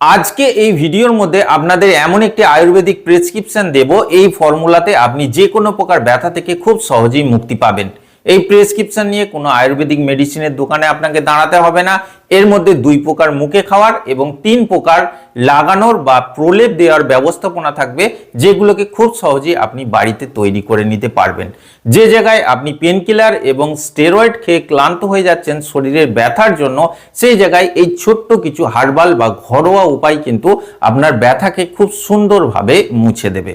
আজকে এই ভিডিওর মধ্যে আপনাদের এমন একটি আয়ুর্বেদিক প্রেসক্রিপশন দেব, এই ফর্মুলাতে আপনি যে কোনো প্রকার ব্যথা থেকে খুব সহজেই মুক্তি পাবেন। এই প্রেসক্রিপশন নিয়ে কোনো আয়ুর্বেদিক মেডিসিনের দোকানে আপনাকে দাঁড়াতে হবে না। এর মধ্যে দুই প্রকার মুখে খাওয়ার এবং তিন প্রকার লাগানোর বা প্রলেপ দেওয়ার ব্যবস্থাপনা থাকবে, যেগুলোকে খুব সহজেই আপনি বাড়িতে তৈরি করে নিতে পারবেন। যে জায়গায় আপনি পেনকিলার এবং স্টেরয়েড খেয়ে ক্লান্ত হয়ে যাচ্ছেন শরীরের ব্যথার জন্য, সেই জায়গায় এই ছোট্ট কিছু হার্বাল বা ঘরোয়া উপায় কিন্তু আপনার ব্যথাকে খুব সুন্দরভাবে মুছে দেবে।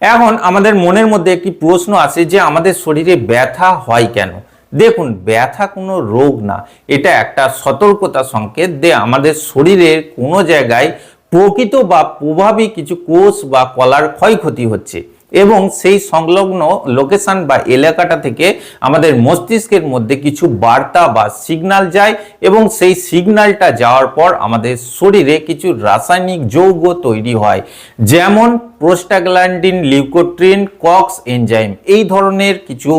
এখন আমাদের মনের মধ্যে একটি প্রশ্ন আছে যে আমাদের শরীরে ব্যথা হয় কেন? দেখুন, ব্যথা কোনো রোগ না। এটা একটা সতর্কতা সংকেত যে আমাদের শরীরের কোনো জায়গায় প্রকৃত বা প্রভাবী কিছু কোষ বা কলার ক্ষয়ক্ষতি হচ্ছে। এবং সেই সংলগ্ন লোকেশন বা এলাকাটা থেকে আমাদের মস্তিষ্কের মধ্যে কিছু বার্তা বা সিগনাল যায় এবং সেই সিগনালটা যাওয়ার পর আমাদের শরীরে কিছু রাসায়নিক যৌগ তৈরি হয়। যেমন প্রোস্টাগ্ল্যান্ডিন লিউকোট্রিন কক্স এনজাইম এই ধরনের কিছু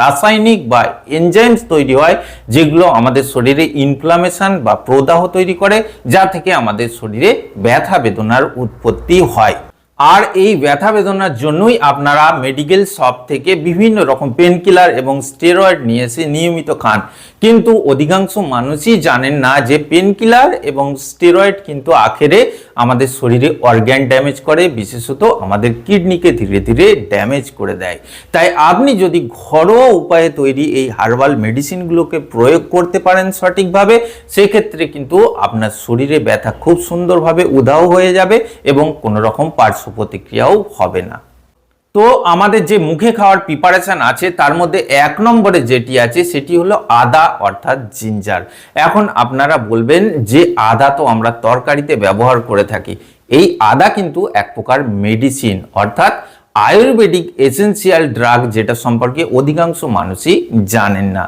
রাসায়নিক বা এনজাইমস তৈরি হয় যেগুলো আমাদের শরীরে ইনফ্লামেশন বা প্রদাহ তৈরি করে, যা থেকে আমাদের শরীরে ব্যথা বেদনার উৎপত্তি হয়। আর এই ব্যথা বেদনার জন্যই আপনারা মেডিকেল শপ থেকে বিভিন্ন রকম পেনকিলার এবং স্টেরয়েড নিয়ে এসে নিয়মিত খান। কিন্তু অধিকাংশ মানুষই জানেন না যে পেনকিলার এবং স্টেরয়েড কিন্তু আখেরে আমাদের শরীরে অর্গ্যান ড্যামেজ করে, বিশেষত আমাদের কিডনিকে ধীরে ধীরে ড্যামেজ করে দেয়। তাই আপনি যদি ঘরোয়া উপায়ে তৈরি এই হার্বাল মেডিসিনগুলোকে প্রয়োগ করতে পারেন সঠিকভাবে, সেক্ষেত্রে কিন্তু আপনার শরীরে ব্যথা খুব সুন্দরভাবে উধাও হয়ে যাবে এবং কোনো রকম পার্শ্ব প্রতিক্রিয়াও হবে না। তো আমাদের যে মুখে খাওয়ার প্রিপারেশন আছে, তার মধ্যে এক নম্বরে যেটি আছে, সেটি হলো আদা অর্থাৎ জিঞ্জার এখন আপনারা বলবেন যে আদা তো আমরা তরকারিতে ব্যবহার করে থাকি। এই আদা কিন্তু এক প্রকার মেডিসিন অর্থাৎ আয়ুর্বেদিক এসেন্সিয়াল ড্রাগ যেটা সম্পর্কে অধিকাংশ মানুষই জানেন না।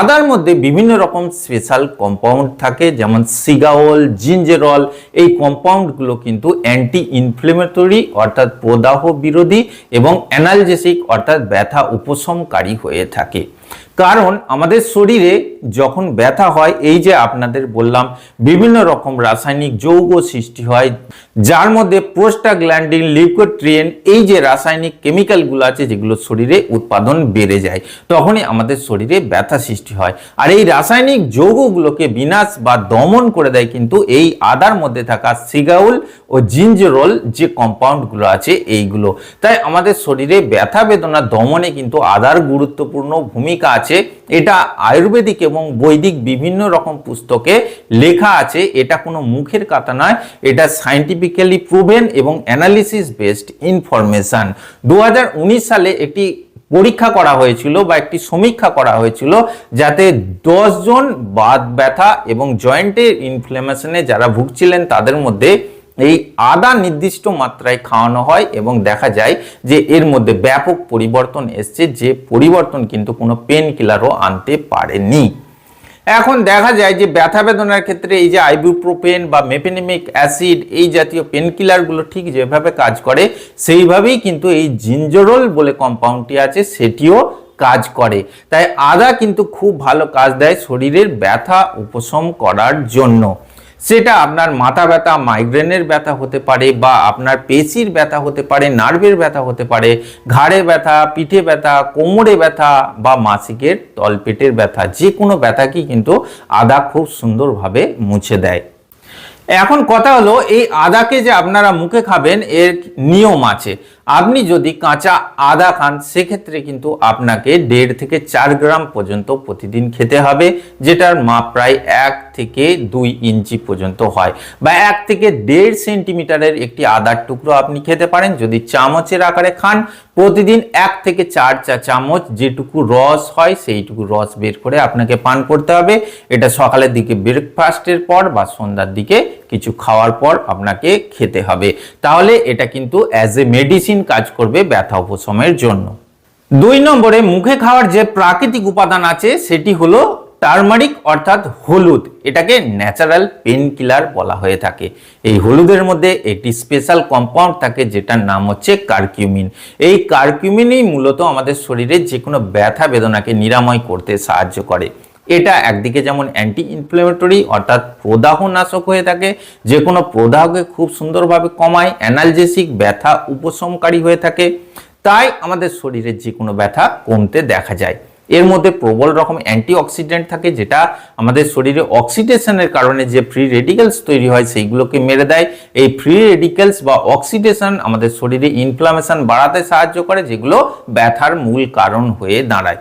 আদার মধ্যে বিভিন্ন রকম স্পেশাল কম্পাউন্ড থাকে, যেমন সিগাওল জিঞ্জেরল এই কম্পাউন্ডগুলো কিন্তু অ্যান্টি ইনফ্লেমেটরি অর্থাৎ প্রদাহ বিরোধী এবং অ্যানালজেসিক অর্থাৎ ব্যথা উপশমকারী হয়ে থাকে। কারণ আমাদের শরীরে যখন ব্যথা হয়, এই যে আপনাদের বললাম, বিভিন্ন রকম রাসায়নিক যৌগ সৃষ্টি হয়, যার মধ্যে প্রোস্টাগ্ল্যান্ডিন লিউকোট্রিয়েন এই যে রাসায়নিক কেমিক্যালগুলো আছে, যেগুলো শরীরে উৎপাদন বেড়ে যায়, তখনই আমাদের শরীরে ব্যথা সৃষ্টি হয়। আর এই রাসায়নিক যৌগগুলোকে বিনাশ বা দমন করে দেয় কিন্তু এই আদার মধ্যে থাকা সিগাউল ও জিঞ্জেরল যে কম্পাউন্ডগুলো আছে, এইগুলো। তাই আমাদের শরীরে ব্যথা বেদনা দমনে কিন্তু আদার গুরুত্বপূর্ণ ভূমিকা আছে। এটা আয়ুর্বেদিক এবং বৈদিক বিভিন্ন রকম পুস্তকে লেখা আছে, এটা কোনো মুখের কথা নয়, এটা সাইন্টিফিক্যালি প্রুভেন এবং অ্যানালিসিস বেসড ইনফরমেশন দু সালে একটি পরীক্ষা করা হয়েছিল বা একটি সমীক্ষা করা হয়েছিল যাতে জন বাত ব্যথা এবং জয়েন্টের ইনফ্লেমেশনে যারা ভুগছিলেন তাদের মধ্যে এই আদা নির্দিষ্ট মাত্রায় খাওয়ানো হয় এবং দেখা যায় যে এর মধ্যে ব্যাপক পরিবর্তন এসছে, যে পরিবর্তন কিন্তু কোনো পেন কিলারও আনতে পারেনি। এখন দেখা যায় যে ব্যথা বেদনার ক্ষেত্রে এই যে আইবুপ্রোপেন বা মেপেনেমিক অ্যাসিড এই জাতীয় পেনকিলারগুলো ঠিক যেভাবে কাজ করে, সেইভাবেই কিন্তু এই জিঞ্জরোল বলে কম্পাউন্ডটি আছে, সেটিও কাজ করে। তাই আদা কিন্তু খুব ভালো কাজ দেয় শরীরের ব্যথা উপশম করার জন্য। সেটা আপনার মাথা ব্যথা মাইগ্রেনের ব্যথা হতে পারে বা আপনার পেশির ব্যথা হতে পারে নার্ভের ব্যথা হতে পারে, ঘাড়ে ব্যথা, পিঠে ব্যথা, কোমরে ব্যথা বা মাসিকের তলপেটের ব্যথা। যে কোনো ব্যথাকেই কিন্তু আদা খুব সুন্দরভাবে মুছে দেয়। এখন কথা হলো, এই আদাকে যে আপনারা মুখে খাবেন, এর নিয়ম আছে। আপনি যদি কাঁচা আদা খান, সেক্ষেত্রে কিন্তু আপনাকে দেড় থেকে চার গ্রাম পর্যন্ত প্রতিদিন খেতে হবে, যেটার মাপ প্রায় এক থেকে দুই ইঞ্চি পর্যন্ত হয় বা এক থেকে দেড় সেন্টিমিটারের একটি আদার টুকরো আপনি খেতে পারেন। যদি চামচের আকারে খান, প্রতিদিন এক থেকে চার চা চামচ যেটুকু রস হয়, সেইটুকু রস বের করে আপনাকে পান করতে হবে। এটা সকালের দিকে ব্রেকফাস্টের পর বা সন্ধ্যার দিকে কিছু খাওয়ার পর আপনাকে খেতে হবে। তাহলে এটা কিন্তু অ্যাজ এ মেডিসিন কাজ করবে ব্যথা উপশমের জন্য। দুই নম্বরে মুখে খাওয়ার যে প্রাকৃতিক উপাদান আছে, সেটি হলো টার্মারিক অর্থাৎ হলুদ। এটাকে ন্যাচারাল পেন কিলার বলা হয়ে থাকে। এই হলুদের মধ্যে একটি স্পেশাল কম্পাউন্ড থাকে, যেটার নাম হচ্ছে কার্কিউমিন। এই কার্কিউমিনই মূলত আমাদের শরীরে যে কোনো ব্যথা বেদনাকে নিরাময় করতে সাহায্য করে। এটা একদিকে যেমন অ্যান্টি ইনফ্লেমেটরি অর্থাৎ প্রদাহ নাশক হয়ে থাকে যে কোনো প্রদাহকে খুব সুন্দরভাবে কমায় অ্যানালজেসিক ব্যথা উপশমকারী হয়ে থাকে, তাই আমাদের শরীরের যে কোনো ব্যথা কমতে দেখা যায়। এর মধ্যে প্রবল রকম অ্যান্টিঅক্সিডেন্ট থাকে, যেটা আমাদের শরীরে অক্সিডেশনের কারণে যে ফ্রি রেডিক্যালস তৈরি হয়, সেইগুলোকে মেরে দেয়। এই ফ্রি রেডিক্যালস বা অক্সিডেশন আমাদের শরীরে ইনফ্লামেশন বাড়াতে সাহায্য করে, যেগুলো ব্যথার মূল কারণ হয়ে দাঁড়ায়।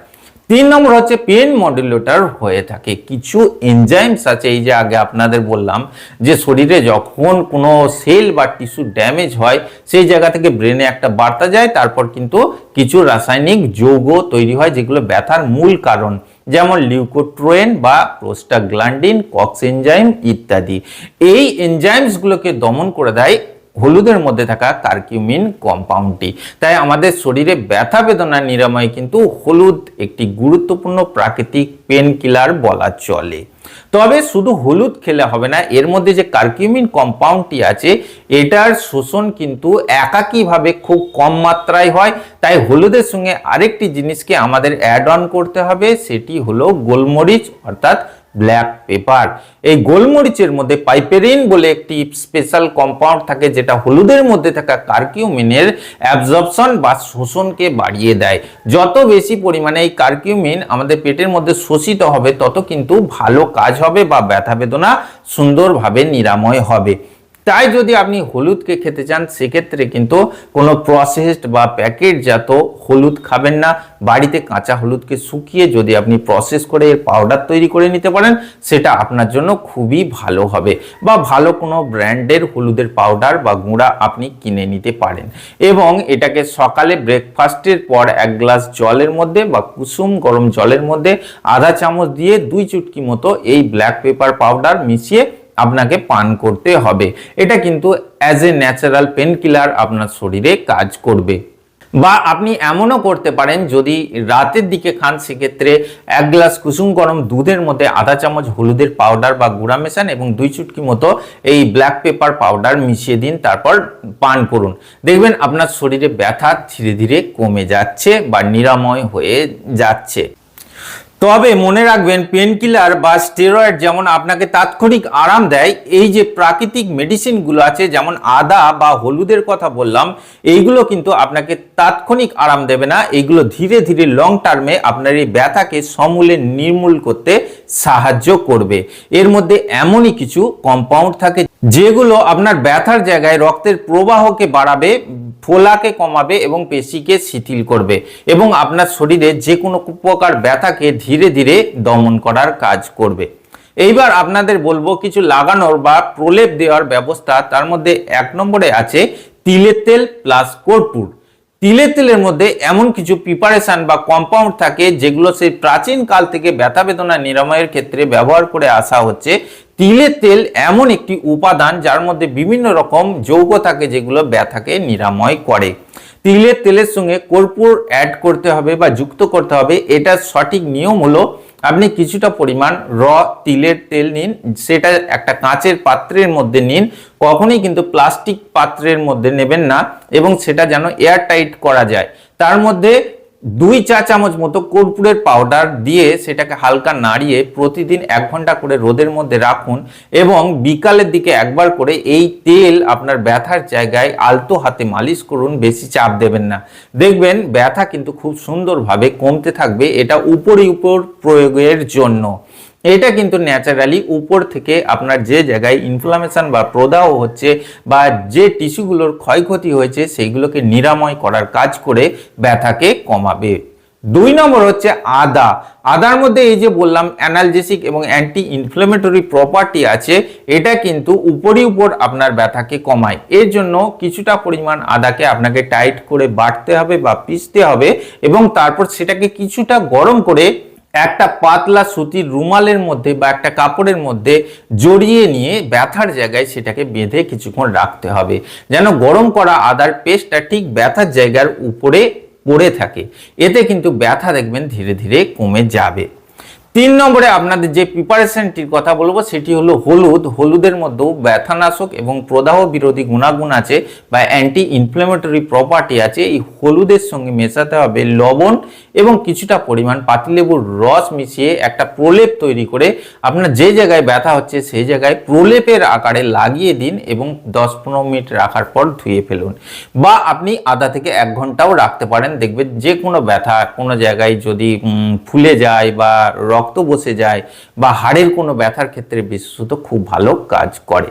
তিন নম্বর হচ্ছে পেন মডুলেটর হয়ে থাকে। কিছু এনজাইমস আছে, এই যে আগে আপনাদের বললাম যে শরীরে যখন কোনো সেল বা টিস্যু ড্যামেজ হয়, সেই জায়গা থেকে ব্রেনে একটা বার্তা যায়, তারপর কিন্তু কিছু রাসায়নিক যৌগ তৈরি হয়, যেগুলো ব্যথার মূল কারণ। যেমন লিউকোট্রোয়েন বা প্রোস্টাগ্ল্যান্ডিন কক্স এনজাইম ইত্যাদি। এই এনজাইমসগুলোকে দমন করে দেয় হলুদের মধ্যে থাকা কার্কিউমিন কম্পাউন্ডটি। তাই আমাদের শরীরে ব্যথা বেদনা নিরাময় কিন্তু হলুদ একটি গুরুত্বপূর্ণ প্রাকৃতিক পেন কিলার বলা চলে। তবে শুধু হলুদ খেলে হবে না, এর মধ্যে যে কার্কিউমিন কম্পাউন্ডটি আছে, এটার শোষণ কিন্তু একাকীভাবে খুব কম মাত্রায় হয়। তাই হলুদের সঙ্গে আরেকটি জিনিসকে আমাদের অ্যাড অন করতে হবে, সেটি হলো গোলমরিচ, অর্থাৎ ব্ল্যাক পেপার। এই গোলমরিচের মধ্যে পাইপেরিন বলে একটি স্পেশাল কম্পাউন্ড থাকে, যেটা হলুদের মধ্যে থাকা কার্কিউমিনের অ্যাবজর্পশন বা শোষণকে বাড়িয়ে দেয়। যত বেশি পরিমাণে এই কার্কিউমিন আমাদের পেটের মধ্যে শোষিত হবে, তত কিন্তু ভালো কাজ হবে বা ব্যথা বেদনা সুন্দরভাবে নিরাময় হবে। তাই যদি আপনি হলুদকে খেতে চান, সেক্ষেত্রে কিন্তু কোনো প্রসেসড বা প্যাকেটজাত হলুদ খাবেন না। বাড়িতে কাঁচা হলুদকে শুকিয়ে যদি আপনি প্রসেস করে এর পাউডার তৈরি করে নিতে পারেন, সেটা আপনার জন্য খুবই ভালো হবে বা ভালো কোনো ব্র্যান্ডের হলুদের পাউডার বা গুঁড়া আপনি কিনে নিতে পারেন। এবং এটাকে সকালে ব্রেকফাস্টের পর এক গ্লাস জলের মধ্যে বা কুসুম গরম জলের মধ্যে আধা চামচ দিয়ে দুই চুটকি মতো এই ব্ল্যাক পেপার পাউডার মিশিয়ে আপনাকে পান করতে হবে। এটা কিন্তু as a natural painkiller আপনার শরীরে কাজ করবে। বা আপনি এমনও করতে পারেন, যদি রাতের দিকে খান, সেক্ষেত্রে এক গ্লাস কুসুম গরম দুধের মধ্যে আধা চামচ হলুদের পাউডার বা গুঁড়া মেশান এবং দুই চুটকি মতো এই ব্ল্যাক পেপার পাউডার মিশিয়ে দিন, তারপর পান করুন। দেখবেন আপনার শরীরে ব্যথা ধীরে ধীরে কমে যাচ্ছে বা নিরাময় হয়ে যাচ্ছে। তবে মনে রাখবেন পেনকিলার বা স্টেরয়েড যেমন আপনাকে তাৎক্ষণিক আরাম দেয়, এই যে প্রাকৃতিক মেডিসিনগুলো আছে, যেমন আদা বা হলুদের কথা বললাম, এইগুলো কিন্তু আপনাকে তাৎক্ষণিক আরাম দেবে না। এইগুলো ধীরে ধীরে লং টার্মে আপনার এই ব্যথাকে সমূলে নির্মূল করতে সাহায্য করবে। এর মধ্যে এমনই কিছু কম্পাউন্ড থাকে, যেগুলো আপনার ব্যথার জায়গায় রক্তের প্রবাহকে বাড়াবে ফোলাকে কমাবে এবং পেশিকে শিথিল করবে এবং আপনার শরীরে যে কোনো প্রকার ব্যথাকে ধীরে ধীরে দমন করার কাজ করবে। এইবার আপনাদের বলব কিছু লাগানোর বা প্রলেপ দেওয়ার ব্যবস্থা, তার মধ্যে এক নম্বরে আছে তিলের তেল প্লাস কর্পূর। তিলের তেলের মধ্যে এমন কিছু প্রিপারেশন বা কম্পাউন্ড থাকে যেগুলো সেই প্রাচীন কাল থেকে ব্যথা বেদনা নিরাময়ের ক্ষেত্রে ব্যবহার করে আসা হচ্ছে। তিলের তেল এমন একটি উপাদান যার মধ্যে বিভিন্ন রকম যৌগ থাকে যেগুলো ব্যথাকে নিরাময় করে। তিলের তেলের সঙ্গে কর্পূর অ্যাড করতে হবে বা যুক্ত করতে হবে। এটা সঠিক নিয়ম হলো আপনি কিছুটা পরিমাণ র তিলের তেল নিন, সেটা একটা কাঁচের পাত্রের মধ্যে নিন, কখনোই কিন্তু প্লাস্টিক পাত্রের মধ্যে নেবেন না এবং সেটা যেন এয়ার টাইট করা যায়। তার মধ্যে দুই চা চামচ মতো কর্পূরের পাউডার দিয়ে সেটাকে হালকা নাড়িয়ে প্রতিদিন এক ঘণ্টা করে রোদের মধ্যে রাখুন এবং বিকালের দিকে একবার করে এই তেল আপনার ব্যথার জায়গায় আলতো হাতে মালিশ করুন, বেশি চাপ দেবেন না। দেখবেন ব্যথা কিন্তু খুব সুন্দরভাবে কমতে থাকবে, এটা উপরই উপর প্রয়োগের জন্য। এটা কিন্তু ন্যাচারালি উপর থেকে আপনার যে জায়গায় ইনফ্লামেশন বা প্রদাহ হচ্ছে বা যে টিস্যুগুলোর ক্ষয়ক্ষতি হয়েছে, সেইগুলোকে নিরাময় করার কাজ করে ব্যথাকে কমাবে। দুই নম্বর হচ্ছে আদা। আদার মধ্যে এই যে বললাম অ্যানালজেসিক এবং অ্যান্টি ইনফ্লেমেটরি প্রপার্টি আছে, এটা কিন্তু উপরই উপর আপনার ব্যথাকে কমায়। এর জন্য কিছুটা পরিমাণ আদাকে আপনাকে টাইট করে বাটতে হবে বা পিষতে হবে এবং তারপর সেটাকে কিছুটা গরম করে একটা পাতলা সুতির রুমালের মধ্যে বা একটা কাপড়ের মধ্যে জড়িয়ে নিয়ে ব্যথার জায়গায় সেটাকে বেঁধে কিছুক্ষণ রাখতে হবে। যেন গরম করা আদার পেস্টটা ঠিক ব্যথার জায়গার উপরে পড়ে থাকে। এতে কিন্তু ব্যথা দেখবেন ধীরে ধীরে কমে যাবে। তিন নম্বরে আপনাদের যে প্রিপারেশনটির কথা বলব, সেটি হলো হলুদ। হলুদের মধ্যেও ব্যথানাশক এবং প্রদাহ বিরোধী গুণাগুণ আছে বা অ্যান্টি ইনফ্লেমেটরি প্রপার্টি আছে। এই হলুদের সঙ্গে মেশাতে হবে লবণ এবং কিছুটা পরিমাণ পাতিলেবুর রস মিশিয়ে একটা প্রলেপ তৈরি করে আপনার যে জায়গায় ব্যথা হচ্ছে, সেই জায়গায় প্রলেপের আকারে লাগিয়ে দিন এবং দশ পনেরো মিনিট রাখার পর ধুয়ে ফেলুন। বা আপনি আধা থেকে এক ঘন্টাও রাখতে পারেন। দেখবেন যে কোনো ব্যথা কোনো জায়গায় যদি ফুলে যায় বা রক্ত বসে যায় বা হাড়ের কোনো ব্যথার ক্ষেত্রে বিশেষত খুব ভালো কাজ করে।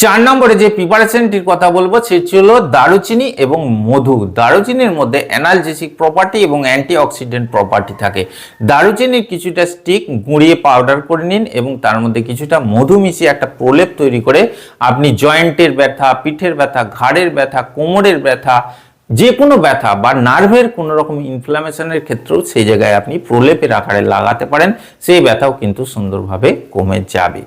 চার নম্বরে যে প্রিপারেশনটির কথা বলব সেটি হলো দারুচিনি এবং মধু। দারুচিনির মধ্যে অ্যানালজেসিক প্রপার্টি এবং অ্যান্টিঅক্সিডেন্ট প্রপার্টি থাকে। দারুচিনির কিছুটা স্টিক গুঁড়িয়ে পাউডার করে নিন এবং তার মধ্যে কিছুটা মধু মিশিয়ে একটা প্রলেপ তৈরি করে আপনি জয়েন্টের ব্যথা, পিঠের ব্যথা, ঘাড়ের ব্যথা, কোমরের ব্যথা যে কোনো ব্যথা বা নার্ভের কোনো রকম ইনফ্লামেশনের ক্ষেত্রেও সেই জায়গায় আপনি প্রলেপের আকারে লাগাতে পারেন, সেই ব্যথাও কিন্তু সুন্দরভাবে কমে যাবে।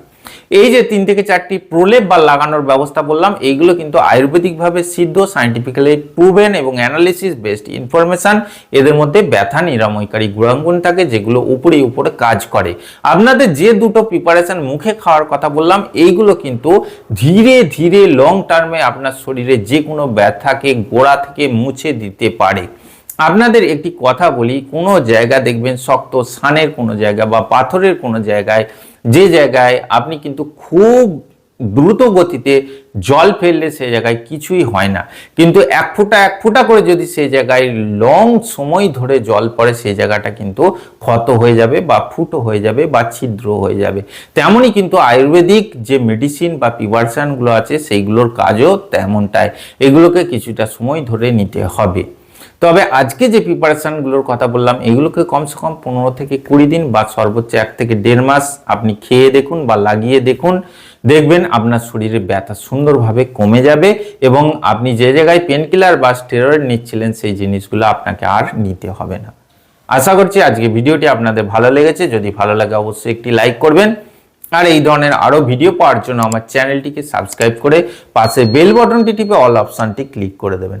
এই যে তিন থেকে চারটি প্রলেপ বা লাগানোর ব্যবস্থা বললাম, এইগুলো কিন্তু আয়ুর্বেদিকভাবে সিদ্ধ সাইন্টিফিক্যালি প্রুভেন এবং অ্যানালিসিস বেসড ইনফরমেশন এদের মধ্যে ব্যথা, নিরাময়কারী গুণাগুণ থাকে, যেগুলো উপরে উপরে কাজ করে। আপনাদের যে দুটো প্রিপারেশন মুখে খাওয়ার কথা বললাম, এইগুলো কিন্তু ধীরে ধীরে লং টার্মে আপনার শরীরে যে কোনো ব্যথাকে গোড়া থেকে মুছে দিতে পারে। আপনাদের একটি কথা বলি, কোনো জায়গা দেখবেন শক্ত সানের কোনো জায়গা বা পাথরের কোনো জায়গায়, যে জায়গায় আপনি কিন্তু খুব দ্রুত গতিতে জল ফেললে সেই জায়গায় কিছুই হয় না। কিন্তু এক ফুটা এক ফুটা করে যদি সেই জায়গায় লং সময় ধরে জল পড়ে সেই জায়গাটা কিন্তু ক্ষত হয়ে যাবে বা ফুটো হয়ে যাবে বা ছিদ্র হয়ে যাবে। তেমনই কিন্তু আয়ুর্বেদিক যে মেডিসিন বা প্রিপারেশনগুলো আছে, সেইগুলোর কাজও তেমনটাই। এগুলোকে কিছুটা সময় ধরে নিতে হবে। তবে আজকে যে প্রিপারেশনগুলোর কথা বললাম, এগুলোকে কমসে কম পনেরো থেকে কুড়ি দিন বা সর্বোচ্চ এক থেকে দেড় মাস আপনি খেয়ে দেখুন বা লাগিয়ে দেখুন। দেখবেন আপনার শরীরে ব্যথা সুন্দরভাবে কমে যাবে এবং আপনি যে জায়গায় পেনকিলার বা স্টেরয়েড নিচ্ছিলেন, সেই জিনিসগুলো আপনাকে আর নিতে হবে না। আশা করছি আজকে ভিডিওটি আপনাদের ভালো লেগেছে। যদি ভালো লাগে, অবশ্যই একটি লাইক করবেন। আর এই ধরনের আরও ভিডিও পাওয়ার জন্য আমার চ্যানেলটিকে সাবস্ক্রাইব করে পাশে বেল বটনটি টিপে অল অপশানটি ক্লিক করে দেবেন।